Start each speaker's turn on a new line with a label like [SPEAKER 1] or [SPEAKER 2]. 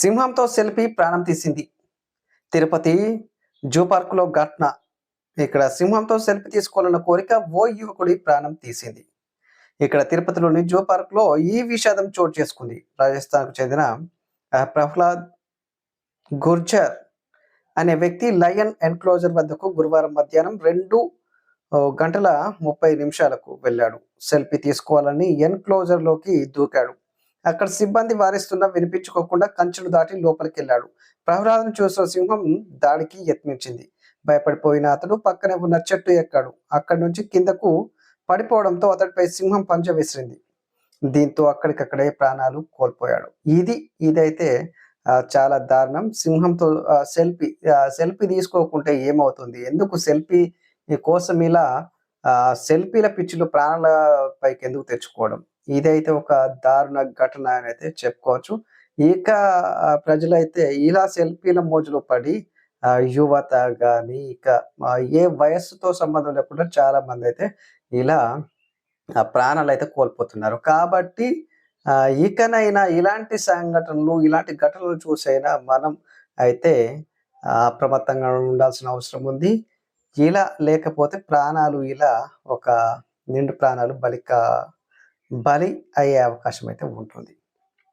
[SPEAKER 1] సింహంతో selfie ప్రాణం తీసింది. Tirupati zoo పార్కులో ఘటన. ఇక్కడ సింహంతో సెల్ఫీ తీసుకోవాలన్న కోరిక ఓ యువకుడి ప్రాణం తీసింది. ఇక్కడ తిరుపతిలోని జూ పార్క్లో ఈ విషాదం చోటు చేసుకుంది. రాజస్థాన్కు చెందిన ప్రహ్లాద్ గుర్జర్ అనే వ్యక్తి లయన్ ఎన్క్లోజర్ వద్దకు గురువారం మధ్యాహ్నం రెండు గంటల ముప్పై నిమిషాలకు వెళ్ళాడు. సెల్ఫీ తీసుకోవాలని ఎన్క్లోజర్లోకి దూకాడు. అక్కడ సిబ్బంది వారిస్తున్నా వినిపించుకోకుండా కంచెలు దాటి లోపలికి వెళ్ళాడు ప్రహ్లాదను చూసిన సింహం దాడికి యత్నించింది. భయపడిపోయిన అతడు పక్కనే ఉన్న చెట్టు ఎక్కాడు. అక్కడి నుంచి కిందకు పడిపోవడంతో అతడిపై సింహం పంజ విసిరింది. దీంతో అక్కడికక్కడే ప్రాణాలు కోల్పోయాడు. ఇది ఇదైతే చాలా దారుణం. సింహంతో సెల్ఫీ సెల్ఫీ తీసుకోకుంటే ఏమవుతుంది? ఎందుకు సెల్ఫీ కోసం ఇలా సెల్ఫీల పిచ్చిలు ప్రాణాల పైకి ఎందుకు తెచ్చుకోవడం? ఇదైతే ఒక దారుణ ఘటన అని అయితే చెప్పుకోవచ్చు. ఇక ప్రజలైతే ఇలా సెల్ఫీల మోజులు పడి యువత కానీ ఇక ఏ వయస్సుతో సంబంధం లేకుండా చాలా మంది అయితే ఇలా ఆ, ప్రాణాలు అయితే కోల్పోతున్నారు. కాబట్టి ఇకనైనా ఇలాంటి సంఘటనలు ఇలాంటి ఘటనలు చూసైనా మనం అయితే అప్రమత్తంగా ఉండాల్సిన అవసరం ఉంది. ఇలా లేకపోతే ప్రాణాలు ఇలా ఒక నిండు ప్రాణాలు బలిక బలి అయ్యే అవకాశం అయితే ఉంటుంది.